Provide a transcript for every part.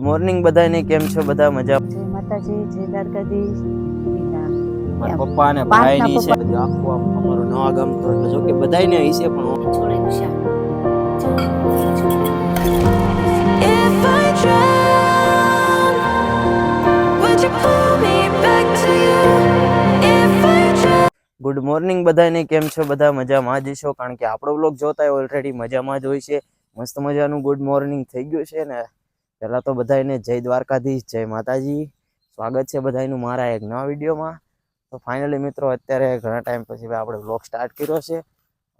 Morning બધાને કેમ છો? બધા મજા જય માતાજી જય દ્વારકાધીશ. મારા પપ્પા ને ભાઈ ની છે બધું આખું આમ અમારું નવા ગામ તો એટલે જો કે બધાને અહીં છે પણ હું- If I drown, would you pull me back to you? If I good morning બધાને કેમ છો? બધા મજામાં જ છો? કારણ કે આપણો બ્લોગ જોતા હોય ઓલરેડી મજામાં જ હોય છે. મસ્ત મજાનું ગુડ મોર્નિંગ થઈ ગયું છે ને. પહેલા તો બધાને જય દ્વારકાધીશ, જય માતાજી. સ્વાગત છે બધાનું મારા એક નવા વિડીયોમાં. તો ફાઇનલી મિત્રો, અત્યારે ઘણા ટાઈમ પછી ભાઈ આપણે બ્લોગ સ્ટાર્ટ કર્યો છે.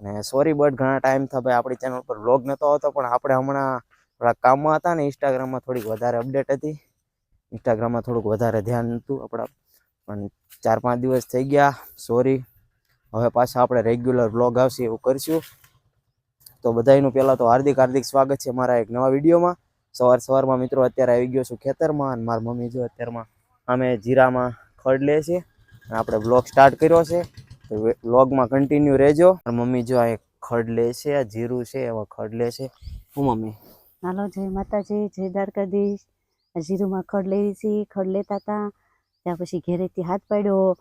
અને સોરી બટ ઘણા ટાઈમ થયા ભાઈ આપણી ચેનલ પર બ્લોગ નહોતો આવતો, પણ આપણે હમણાં થોડા કામમાં હતા ને ઇન્સ્ટાગ્રામમાં થોડીક વધારે અપડેટ હતી. ઇન્સ્ટાગ્રામમાં થોડુંક વધારે ધ્યાન હતું આપણા, પણ ચાર પાંચ દિવસ થઈ ગયા. સોરી હવે પાછા આપણે રેગ્યુલર બ્લોગ આવશે એવું કરશું. તો બધાયનું પહેલાં તો હાર્દિક હાર્દિક સ્વાગત છે મારા એક નવા વિડીયોમાં. સવાર સવારમાં મિત્રો અત્યારે આવી ગયો છું ખેતરમાં અને મારી મમ્મી જો અત્યારમાં અમે જીરામાં ખડ લે છે અને આપણે બ્લોગ સ્ટાર્ટ કર્યો છે. બ્લોગમાં કન્ટિન્યુ રહેજો. મમ્મી જો આ ખડ લે છે, આ જીરું છે, એવા ખડ લે છે. હું મમ્મી? હાલો, જય માતાજી, જય દ્વારકાધીશ. જીરુમાં ખડ લેવી છે, ખડ લેતા હતા ત્યાં પછી ઘેરેથી હાથ પાડ્યો.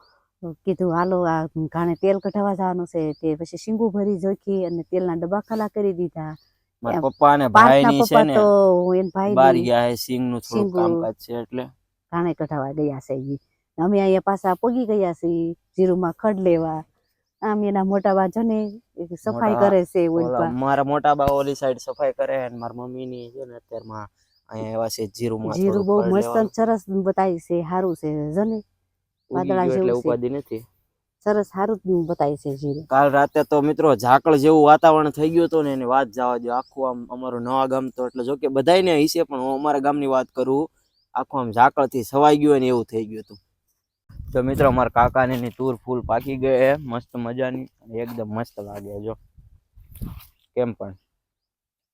કીધું, હાલો, આ ઘાણે તેલ કઢાવવા જવાનું છે. તે પછી શીંગું ભરી જોખી અને તેલના ડબ્બા ખાલા કરી દીધા. મારા પપ્પા અને ભાઈ ની છે ને બાર ગયા છે સિંગનું થોડું કામકાજ છે એટલે. ઘાણે કઢાવા ગયા છે ઈ. અમે અહીંયા પાછા પોગી ગયા છે જીરુમાં ખડ લેવા. આમ એના મોટા બાજુ ને સફાઈ કરે છે મારા મોટા બા ઓલી સાઈડ સફાઈ કરે અને મારા મમ્મીની છે ને અત્યારમાં અહીંયા એવા છે જીરુમાં જીરું બહુ મસ્ત સરસ બતાવી છે સારું છે જને. વાદળા જેવું છે. ઉપાધિ નથી. સરસ સારું જ બતાવી છે જીરું કાલ રાતે તો મિત્રો ઝાકળ જેવું વાતાવરણ થઈ ગયું હતું ને એની વાત જવા દો આખું આમ અમારું નવા ગામ તો એટલે જો કે બધાયને હશે પણ હું અમારા ગામની વાત કરું, આખું આમ ઝાકળથી સવાઈ ગયું ને એવું થઈ ગયું હતું. તો મિત્રો અમારા કાકાને એની તૂર ફૂલ પાકી ગઈ મસ્ત મજાની એકદમ મસ્ત લાગે જો. કેમ પણ?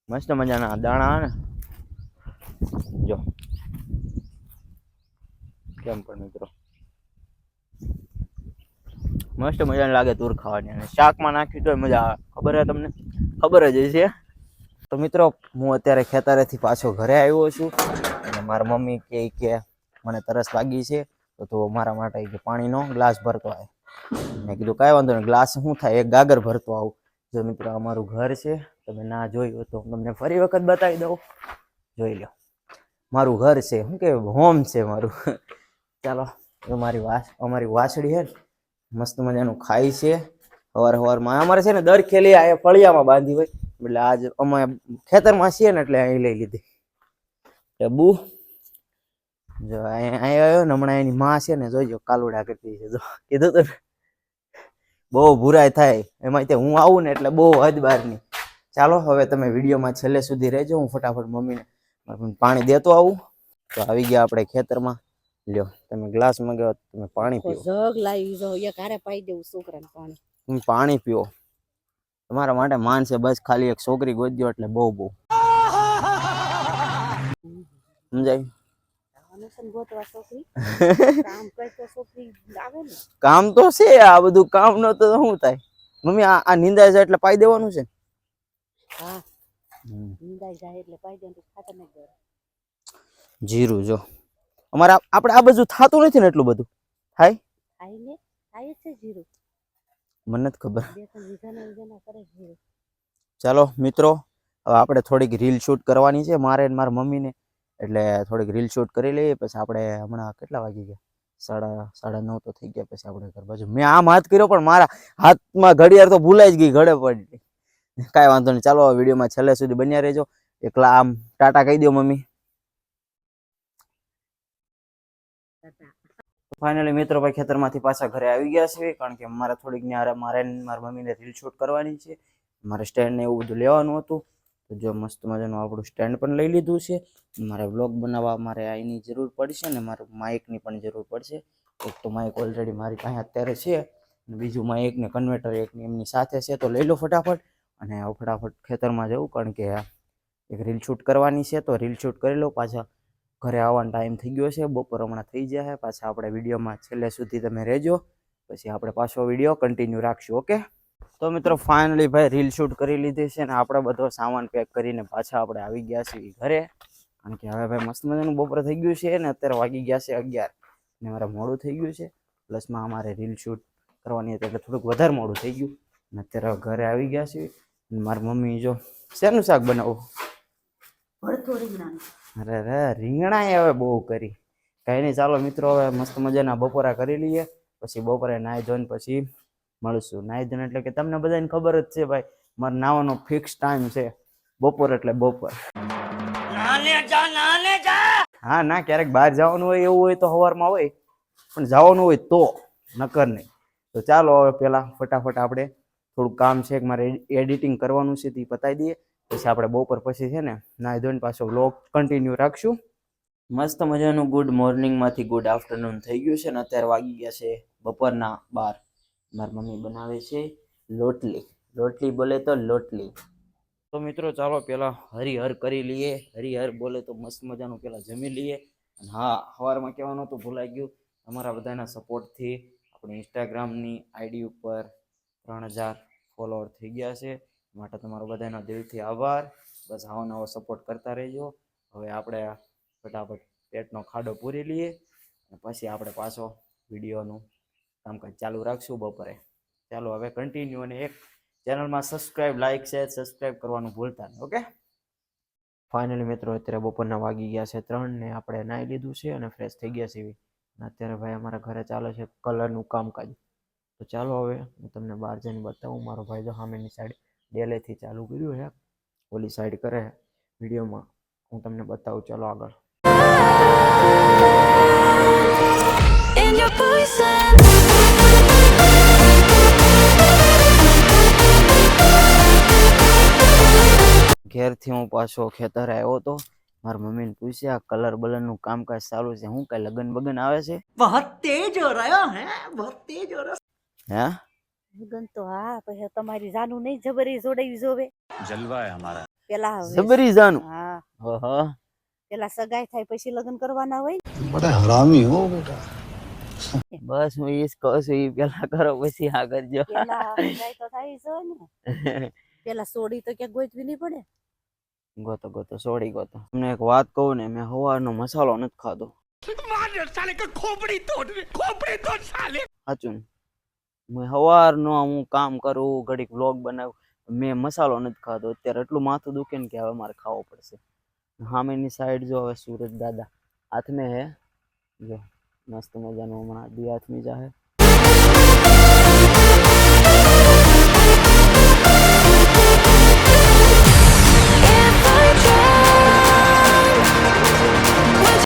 મસ્ત મજાના દાણા ને. જો. કેમ પણ મિત્રો? મસ્ત મજાની લાગે તૂર ખાવાની. અને શાકમાં નાખ્યું તો મજા આવે. ખબર હે તમને? ખબર જ હશે. તો મિત્રો, હું અત્યારે ખેતરેથી પાછો ઘરે આવ્યો છું. અને મારા મમ્મી કહે કે મને તરસ લાગી છે. તો તું મારા માટે કે પાણીનો ગ્લાસ ભરતો આવે મેં કીધું, કાંઈ વાંધો નહીં. ગ્લાસ શું થાય? એક ગાગર ભરતો આવું. જો મિત્રો, અમારું ઘર છે. તમે ના જોયું તો હું તમને ફરી વખત બતાવી દઉં. જોઈ લો મારું ઘર છે. શું કે હોમ છે મારું. ચાલો મારી વાસ, અમારી વાસળી છે ને મસ્ત મજાનું ખાય છે. સવાર સવારમાં અમારે છે ને દર ખેલી આ ફળિયામાં બાંધી હોય. એટલે આજ અમે ખેતરમાં છીએ ને એટલે અહીં લઈ લીધી. ડબ્બુ જો અહીં અહીં આવ્યો ને હમણાં એની માં છે ને જોઈજો કાલુડા કરતી છે. જો, કીધું તો બહુ ભૂરાય થાય. એમાં તે હું આવું ને એટલે બહુ હદ બહારની ચાલો, હવે તમે વિડીયોમાં છેલ્લે સુધી રહેજો. હું ફટાફટ મમ્મીને પાણી દેતો આવું. તો આવી ગયા આપણે ખેતરમાં. લ્યો તમે ગ્લાસ મંગાવો તમે પાણી પીઓ. જગ લાવી જો એક હારે પાઈ દેવું છોકરાને પાણી. હું પાણી પીઓ. તમારા માટે માન છે બસ ખાલી એક છોકરી ગોદ્યો એટલે બહુ બહુ. સમજાય? કામ તો છે આ બધું કામ નો તો શું થાય? મમ્મી આ નિંદાય છે એટલે પાઈ દેવાનું છે? હા. હમ. જાય એટલે પાઈ દે ખાતર જીરું જો. અમારે આપણે આ બધું થતું નથી ને એટલું બધું. થાય મને જ ખબર. ચાલો મિત્રો હવે આપણે થોડીક રીલ શૂટ કરવાની છે મારે મારા મમ્મીને. એટલે થોડીક રીલ શૂટ કરી લઈએ પછી આપણે હમણાં કેટલા વાગી ગયા? સાડા સાડા નવ તો થઈ ગયા પછી આપણે ઘર બાજુ. મેં આમ હાથ કર્યો પણ મારા હાથમાં ઘડિયાળ તો ભૂલાઈ જ ગઈ ઘડે પડી. કાંઈ વાંધો નહીં. ચાલો વિડીયોમાં છેલ્લે સુધી બન્યા રહેજો. એકલા આમ ટાટા કહી દો મમ્મી. ફાઇનલી મિત્રો ભાઈ, ખેતરમાંથી પાછા ઘરે આવી ગયા છે કારણ કે મારે થોડીક ને મારે મારા મમ્મીને રીલ શૂટ કરવાની છે. મારે સ્ટેન્ડ ને એવું બધું લેવાનું હતું. તો જો મસ્ત મજાનું આપણું સ્ટેન્ડ પણ લઈ લીધું છે. મારે બ્લોગ બનાવવા મારે આની જરૂર પડશે ને મારે માઇકની પણ જરૂર પડશે. એક તો માઇક ઓલરેડી મારી પાસે અત્યારે છે બીજું માઇક ને કન્વર્ટર એકની એમની સાથે છે. તો લઈ લો ફટાફટ અને ફટાફટ ખેતરમાં જવું, કારણ કે એક રીલ શૂટ કરવાની છે. તો રીલ શૂટ કરી લો પાછા. ઘરે આવવાનો ટાઈમ થઈ ગયો છે, બપોર હમણાં થઈ જાય પાછા આપણે વિડીયોમાં છેલ્લે સુધી તમે રહેજો, પછી આપણે પાછો વીડિયો કન્ટિન્યુ રાખશું ઓકે તો મિત્રો ફાઇનલી ભાઈ રીલ શૂટ કરી લીધી છે ને આપણે બધો સામાન પેક કરીને પાછા આપણે આવી ગયા છીએ ઘરે. કારણ કે હવે ભાઈ, મસ્ત મજાનું બપોર થઈ ગયું છે ને અત્યારે વાગી ગયા છે અગિયાર ને મારે મોડું થઈ ગયું છે. પ્લસમાં અમારે રીલ શૂટ કરવાની હતી એટલે થોડુંક વધારે મોડું થઈ ગયું. અને અત્યારે ઘરે આવી ગયા છે મારી મમ્મી જો શેનું શાક બનાવું ભરથોડી રીંગણાનું અરે રે રીંગણાએ હવે બહુ કરી. કાંઈ નહીં ચાલો મિત્રો હવે મસ્ત મજાના બપોરા કરી લઈએ. પછી બપોરે નાહી ધોઈને પછી મળશું. નાહી ધોઈને એટલે કે તમને બધાને ખબર જ છે ભાઈ મારે નાવાનો ફિક્સ ટાઈમ છે બપોર એટલે બપોર. હા ના ક્યારેક બહાર જવાનું હોય એવું હોય તો સવારમાં હોય પણ જવાનું હોય તો નકર નહીં. તો ચાલો હવે પહેલાં ફટાફટ આપણે થોડુંક કામ છે કે મારે એડિટિંગ કરવાનું છે તે પતાવી દઈએ. પછી આપણે બપોર પછી છે ને નાહી ધોઈને પાછો વ્લોગ કન્ટિન્યુ રાખશું. મસ્ત મજાનું ગુડ મોર્નિંગમાંથી ગુડ આફ્ટરનૂન થઈ ગયું છે ને અત્યારે વાગી ગયા છે બપોરના બાર. મારી મમ્મી બનાવે છે લોટલી. લોટલી બોલે તો લોટલી. તો મિત્રો ચાલો પહેલાં હરિહર કરી લઈએ. હરિહર બોલે તો મસ્ત મજાનું પહેલાં જમી લઈએ. અને હા, સવારમાં કહેવાનું તો ભૂલાઈ ગયું. તમારા બધાના સપોર્ટથી આપણી ઇન્સ્ટાગ્રામની આઈડી ઉપર ત્રણ હજાર ફોલોઅર થઈ ગયા છે. માટે તમારો બધાનો દિલથી આભાર. બસ આવો નવો સપોર્ટ કરતા રહેજો. હવે આપણે ફટાફટ પેટનો ખાડો પૂરી લઈએ અને પછી આપણે પાછો વિડીયોનું કામકાજ ચાલુ રાખશું બપોરે. ચાલો હવે કન્ટિન્યુ અને એક ચેનલમાં સબસ્ક્રાઈબ લાઇક શેર સબસ્ક્રાઈબ કરવાનું ભૂલતા નહીં ઓકે ફાઇનલી મિત્રો, અત્યારે બપોરના વાગી ગયા છે ત્રણ ને આપણે નાહી લીધું છે અને ફ્રેશ થઈ ગયા છે એવી. અત્યારે ભાઈ અમારા ઘરે ચાલે છે કલરનું કામકાજ. તો ચાલો હવે હું તમને બહાર જઈને બતાવું. મારો ભાઈ જો સામેની સાઈડ ડેલેથી ચાલુ કર્યું છે. ઓલી સાઈડ કરે વિડીયોમાં હું તમને બતાવું ચાલો આગળ. ઘેરથી હું પાછો ખેતર આવ્યો હતો મારા મમ્મીને પૂછ્યા કલર બલરનું કામકાજ સારું છે હું કઈ લગન બગન આવે છે? બહુ તેજ હો રહ્યો હે બહુ તેજ હો રહ્યો હે? લગન તો હા પછી તમારી જાનું નહીં જબરી જોડાવી જોવે. જલવા હે અમારા. પેલા જબરી જાનું? હા. ઓહો. પેલા સગાઈ થાય પછી લગન કરવાના હોય. બડા હરામી હો બેટા. બસ હું ઈસ કહું ઈ પેલા કરો પછી હા કરજો પેલા સગાઈ તો થાય જો ને. પેલા સોડી તો કે ગોતવી નહીં પડે. ગોતો ગોતો સોડી ગોતો. તમને એક વાત કહું ને મેં હવારનો મસાલો નથી ખાધો. મારે સાલે કે ખોપડી તોડ ખોપડી તોડ સાલે. સાચું સવારનો હું કામ કરું, ઘડીક વ્લોગ બનાવું, મેં મસાલો નથી ખાધો. અત્યારે એટલું માથું દુખે ને કે હવે મારે ખાવો પડશે. સામેની સાઈડ જો હવે સુરજ દાદા હાથમે હે. જો, મસ્ત મજાનું હમણાં દી હાથમી જાહે If I